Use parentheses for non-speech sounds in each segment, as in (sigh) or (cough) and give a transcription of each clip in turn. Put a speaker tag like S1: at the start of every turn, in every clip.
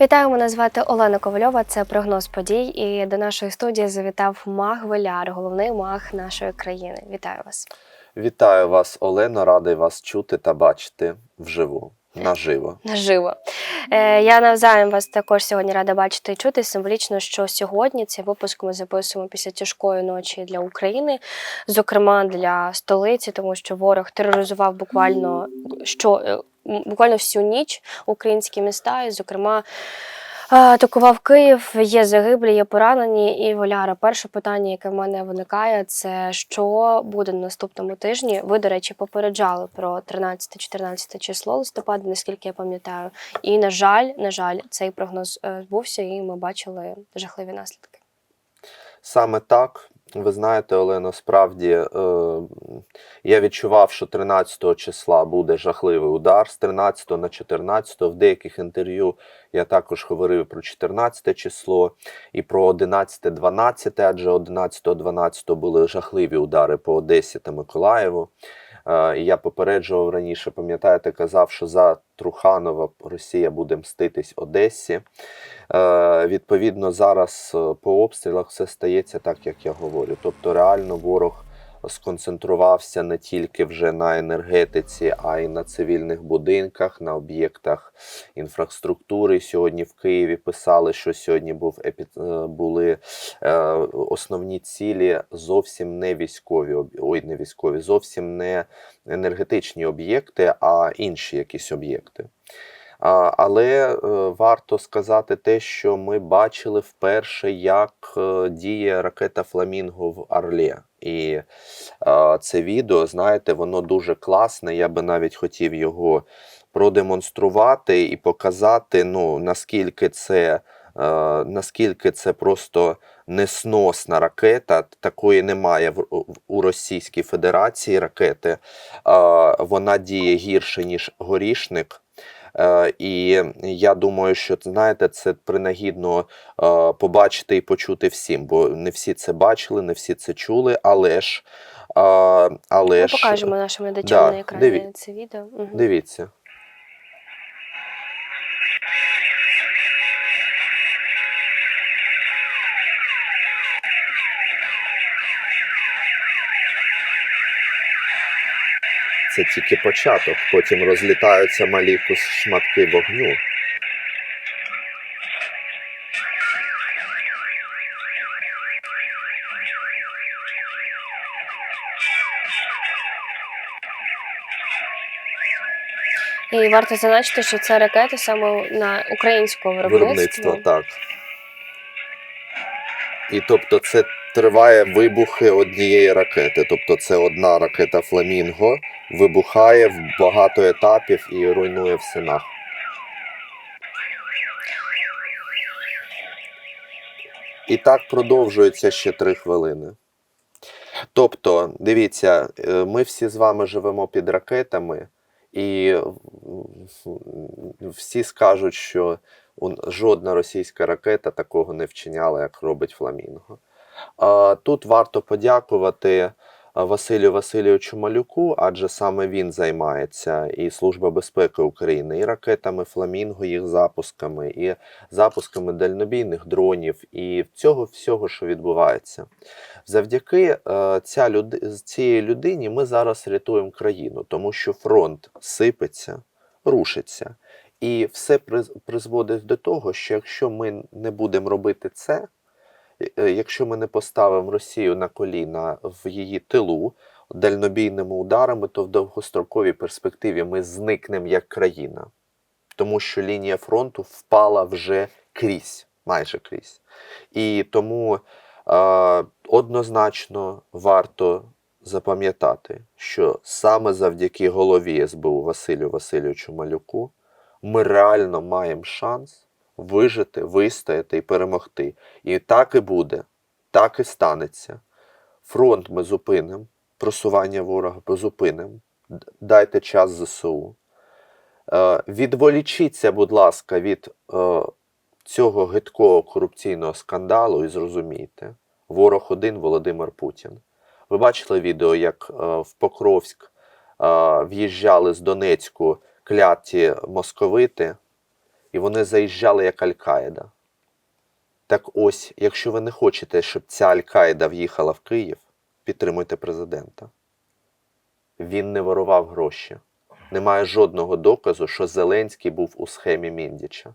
S1: Вітаю, мене звати Олена Ковальова. Це прогноз подій. І до нашої студії завітав маг Веляр, головний маг нашої країни. Вітаю вас.
S2: Вітаю вас, Олено, радий вас чути та бачити вживу, наживо. (laughs)
S1: Наживо. Е, я навзаєм вас також сьогодні рада бачити і чути. Символічно, що сьогодні цей випуск ми записуємо після тяжкої ночі для України, зокрема для столиці, тому що ворог тероризував буквально що е, буквально всю ніч українські міста, і, зокрема. Атакував Київ, є загиблі, є поранені. І Воляра, перше питання, яке в мене виникає, це що буде на наступному тижні. Ви, до речі, попереджали про 13-14 число листопада, наскільки я пам'ятаю. І на жаль, на жаль, цей прогноз е, збувся, і ми бачили жахливі наслідки.
S2: Саме так, ви знаєте, Олено, справді е, я відчував, що 13 числа буде жахливий удар з 13 на 14. В деяких інтерв'ю я також говорив про 14 число і про 11-12, адже 11-12 були жахливі удари по Одесі та Миколаєву. Е, Я попереджував раніше, пам'ятаєте, казав, що за Труханова Росія буде мститись Одесі. Е, Відповідно, зараз е, по обстрілах все стається так, як я говорю. Тобто, реально ворог сконцентрувався не тільки вже на енергетиці, а й на цивільних будинках, на об'єктах інфраструктури. Сьогодні в Києві писали, що сьогодні був епі... е, були е, основні цілі зовсім не військові, ой, не військові, зовсім не енергетичні об'єкти, а інші якісь об'єкти. Але е, варто сказати те, що ми бачили вперше, як діє ракета Фламінго в Орлі. І е, це відео, знаєте, воно дуже класне. Я би навіть хотів його продемонструвати і показати, ну, наскільки це, е, наскільки це просто несносна ракета. Такої немає в, у Російській Федерації ракети. Вона діє гірше, ніж горішник. Е, І я думаю, що знаєте, це принагідно е, побачити і почути всім, бо не всі це бачили, не всі це чули, але ж. Але
S1: Ми
S2: ж
S1: покажемо нашим глядачам
S2: да,
S1: на екрані
S2: диві-
S1: це відео. Угу.
S2: дивіться. Це тільки початок, потім розлітаються малі шматки вогню.
S1: І варто зазначити, що це ракети саме на українського виробництва.
S2: Виробництво, так. І тобто це триває вибухи однієї ракети. Тобто це одна ракета Фламінго вибухає в багато етапів і руйнує все нах. І так продовжується ще три хвилини. Тобто, дивіться, е, ми всі з вами живемо під ракетами, і всі скажуть, що жодна російська ракета такого не вчиняла, як робить Фламінго. Тут варто подякувати Василю Васильовичу Малюку, адже саме він займається і Служба безпеки України, і ракетами Фламінго, їх запусками, і запусками дальнобійних дронів, і цього всього, що відбувається. Завдяки е, ця люди, цій людині ми зараз рятуємо країну, тому що фронт сипеться, рушиться. І все призводить до того, що якщо ми не будемо робити це, е, якщо ми не поставимо Росію на коліна в її тилу дальнобійними ударами, то в довгостроковій перспективі ми зникнемо як країна. Тому що лінія фронту впала вже крізь, майже крізь. І тому е, однозначно варто запам'ятати, що саме завдяки голові СБУ Василю Васильовичу Малюку ми реально маємо шанс вижити, вистояти і перемогти. І так і буде, так і станеться. Фронт ми зупинимо, просування ворога ми зупинимо. Дайте час ЗСУ. Е, Відволічіться, будь ласка, від е, цього гидкого корупційного скандалу і зрозумійте, ворог один Володимир Путін. Ви бачили відео, як е, в Покровськ в'їжджали з Донецьку кляті московити, і вони заїжджали як Аль-Каїда. Так ось, якщо ви не хочете, щоб ця Аль-Каїда в'їхала в Київ, підтримуйте президента. Він не ворував гроші. Немає жодного доказу, що Зеленський був у схемі Міндіча.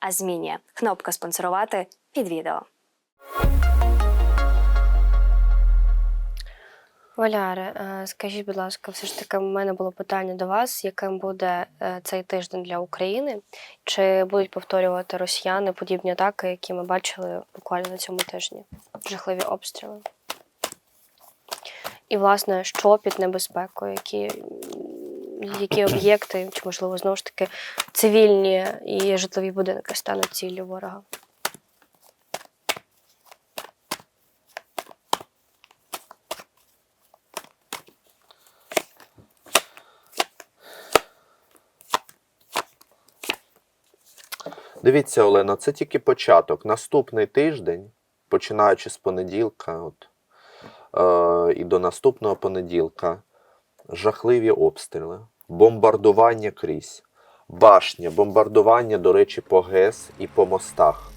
S3: а змінює. Кнопка спонсорувати під відео.
S1: Валяре, скажіть, будь ласка, все ж таки, у мене було питання до вас, яким буде е, цей тиждень для України? Чи будуть повторювати росіяни подібні атаки, які ми бачили буквально на цьому тижні? Жахливі обстріли? І, власне, що під небезпекою? Які, які об'єкти, чи, можливо, знову ж таки цивільні і житлові будинки стануть ціллю ворога?
S2: Дивіться, Олена, це тільки початок. Наступний тиждень, починаючи з понеділка, от, е, і до наступного понеділка, жахливі обстріли, бомбардування крізь, башня, бомбардування, до речі, по ГЕС і по мостах.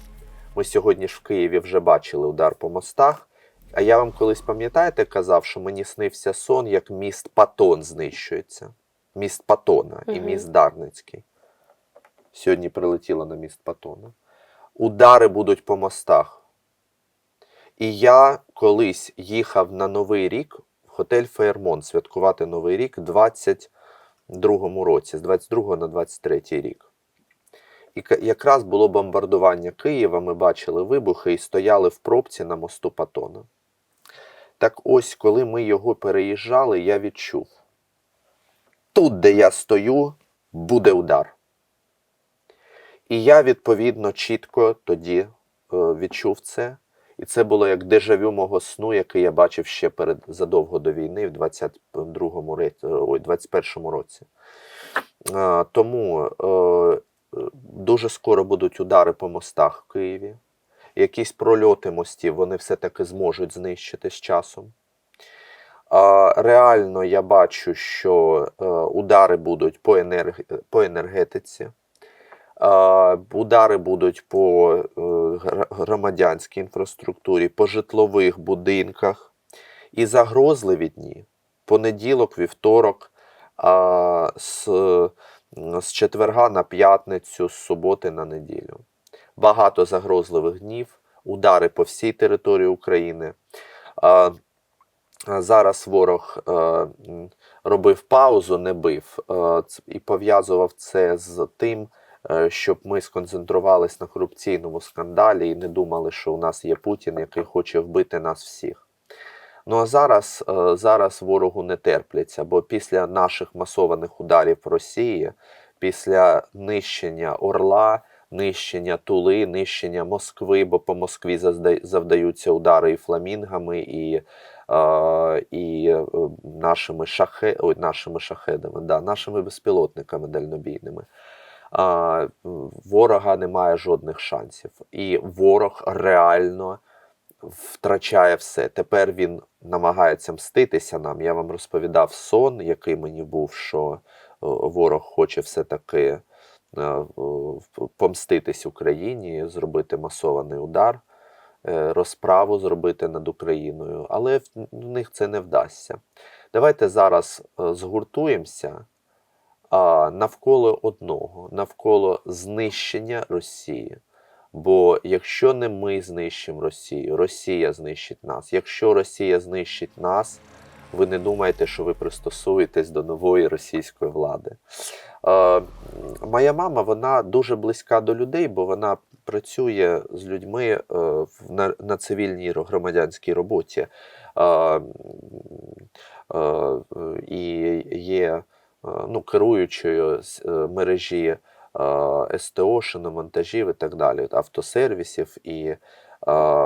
S2: Ми сьогодні ж в Києві вже бачили удар по мостах. А я вам колись пам'ятаєте, казав, що мені снився сон, як міст Патон знищується. Міст Патона і міст Дарницький. Сьогодні прилетіло на міст Патона. Удари будуть по мостах. І я колись їхав на Новий рік готель Фейермонт святкувати Новий рік в 22-му році, з 22 на 23 рік. І якраз було бомбардування Києва, ми бачили вибухи і стояли в пробці на мосту Патона. Так ось, коли ми його переїжджали, я відчув: тут, де я стою, буде удар. І я, відповідно, чітко тоді е, відчув це. І це було як дежавю мого сну, який я бачив ще перед задовго до війни, в 22-му ой, 21-му році. Е, Тому е, дуже скоро будуть удари по мостах в Києві. Якісь прольоти мостів вони все-таки зможуть знищити з часом. А, Реально я бачу, що е, удари будуть по, енерг... по енергетиці. Удари будуть по е, громадянській інфраструктурі, по житлових будинках. І загрозливі дні. Понеділок, вівторок, з, з четверга на п'ятницю, з суботи на неділю. Багато загрозливих днів, удари по всій території України. Зараз ворог е, робив паузу, не бив, е, і пов'язував це з тим, щоб ми сконцентрувались на корупційному скандалі і не думали, що у нас є Путін, який хоче вбити нас всіх. Ну а зараз, е, зараз ворогу не терпляться, бо після наших масованих ударів Росії, після нищення Орла, нищення Тули, нищення Москви, бо по Москві завдаються удари і фламінгами, і, е, і е, нашими, шахе, ой, нашими шахедами, да, нашими безпілотниками дальнобійними. Ворога немає жодних шансів. І ворог реально втрачає все. Тепер він намагається мститися нам. Я вам розповідав сон, який мені був, що е, ворог хоче все-таки е, помститись Україні, зробити масований удар, е, розправу зробити над Україною, але в них це не вдасться. Давайте зараз згуртуємося а, навколо одного, навколо знищення Росії. Бо якщо не ми знищимо Росію, Росія знищить нас. Якщо Росія знищить нас, ви не думайте, що ви пристосуєтесь до нової російської влади. Е, моя мама вона дуже близька до людей, бо вона працює з людьми е, на, на цивільній громадянській роботі. Е, е, і є ну, керуючою з, е, мережі е, СТО, шиномонтажів і так далі, автосервісів. І е,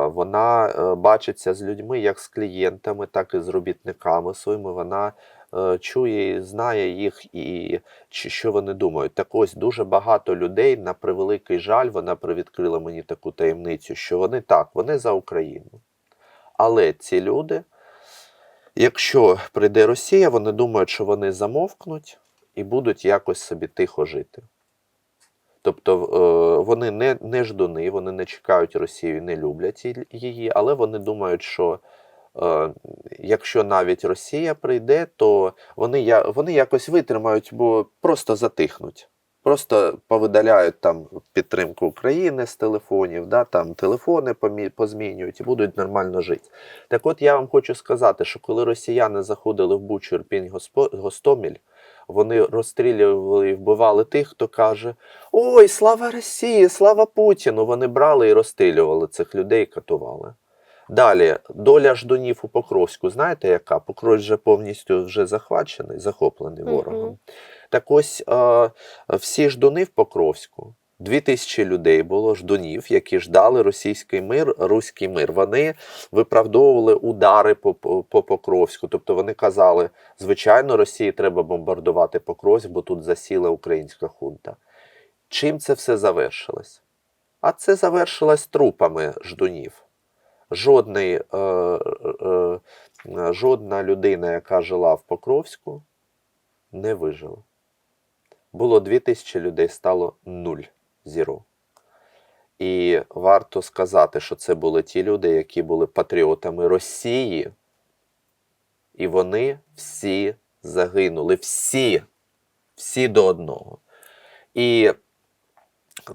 S2: вона е, бачиться з людьми як з клієнтами, так і з робітниками своїми. Вона е, чує і знає їх і що вони думають. Так ось дуже багато людей, на превеликий жаль, вона привідкрила мені таку таємницю, що вони так, вони за Україну. Але ці люди, якщо прийде Росія, вони думають, що вони замовкнуть і будуть якось собі тихо жити. Тобто е, вони не, не ждуни, вони не чекають Росію, не люблять її, але вони думають, що е, якщо навіть Росія прийде, то вони, вони якось витримають, бо просто затихнуть. Просто повидаляють там підтримку України з телефонів, да, там телефони помі- позмінюють і будуть нормально жити. Так от я вам хочу сказати, що коли росіяни заходили в Бучу, Ірпінь, Гостомель, вони розстрілювали і вбивали тих, хто каже: Ой, слава Росії, слава Путіну! Вони брали і розстрілювали цих людей, катували. Далі, доля ждунів у Покровську, знаєте яка? Покровськ вже повністю вже захвачений, захоплений ворогом. Так ось е, всі ждуни в Покровську. Дві тисячі людей було ждунів, які ждали російський мир, руський мир. Вони виправдовували удари по, по, по Покровську. Тобто вони казали, звичайно, Росії треба бомбардувати Покровськ, бо тут засіла українська хунта. Чим це все завершилось? А це завершилось трупами ждунів. Жодний, е, е, е, жодна людина, яка жила в Покровську, не вижила. Було 2000 людей, стало нуль зіро. І варто сказати, що це були ті люди, які були патріотами Росії, і вони всі загинули. Всі, всі до одного. І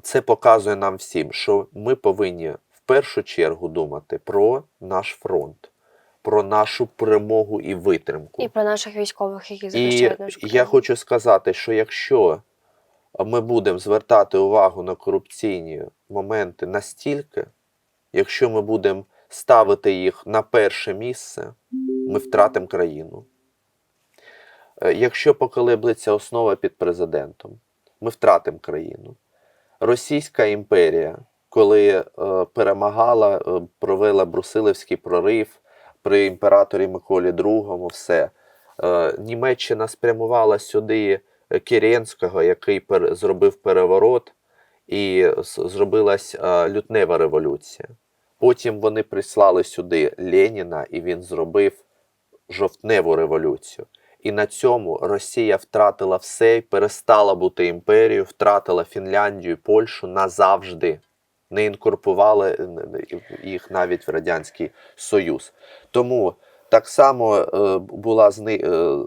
S2: це показує нам всім, що ми повинні в першу чергу думати про наш фронт, про нашу перемогу і витримку.
S1: І про наших військових, які захищають нашу
S2: я хочу сказати, що якщо ми будемо звертати увагу на корупційні моменти настільки, якщо ми будемо ставити їх на перше місце, ми втратимо країну. Е, Якщо поколеблеться основа під президентом, ми втратимо країну. Російська імперія, коли е, перемагала, е, провела Брусилевський прорив при імператорі Миколі II, все. Е, Німеччина спрямувала сюди Керенського, який пер, зробив переворот, і зробилась е, лютнева революція. Потім вони прислали сюди Леніна, і він зробив жовтневу революцію. І на цьому Росія втратила все перестала бути імперією, втратила Фінляндію, Польщу назавжди. Не інкорпували е, їх навіть в Радянський Союз. Тому так само е, була е,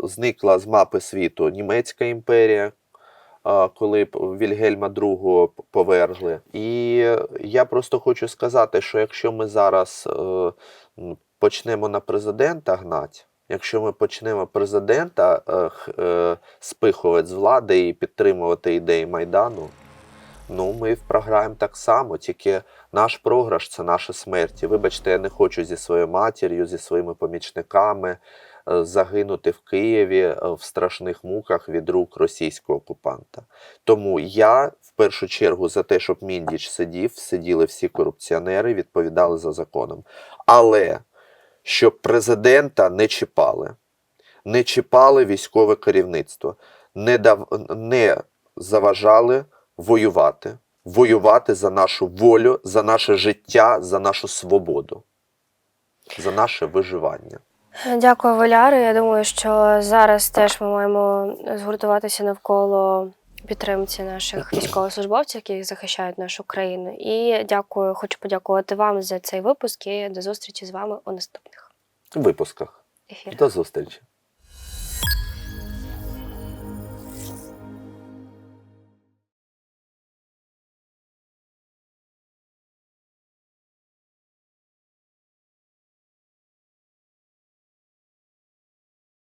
S2: зникла з мапи світу Німецька імперія, коли Вільгельма II повергли. І я просто хочу сказати, що якщо ми зараз почнемо на президента гнати, якщо ми почнемо президента спихувати з влади і підтримувати ідеї Майдану, ну ми програємо так само, тільки наш програш це наша смерть. І вибачте, я не хочу зі своєю матір'ю, зі своїми помічниками е, загинути в Києві е, в страшних муках від рук російського окупанта. Тому я в першу чергу за те, щоб Міндіч сидів, сиділи всі корупціонери, відповідали за законом. Але щоб президента не чіпали, не чіпали військове керівництво, не, дав, не заважали воювати, воювати за нашу волю, за наше життя, за нашу свободу, за наше виживання.
S1: Дякую, Валяри. Я думаю, що зараз теж ми маємо згуртуватися навколо підтримці наших військовослужбовців, які захищають нашу країну. І дякую, хочу подякувати вам за цей випуск і до зустрічі з вами у наступних
S2: випусках.
S1: ефірах.
S2: До зустрічі!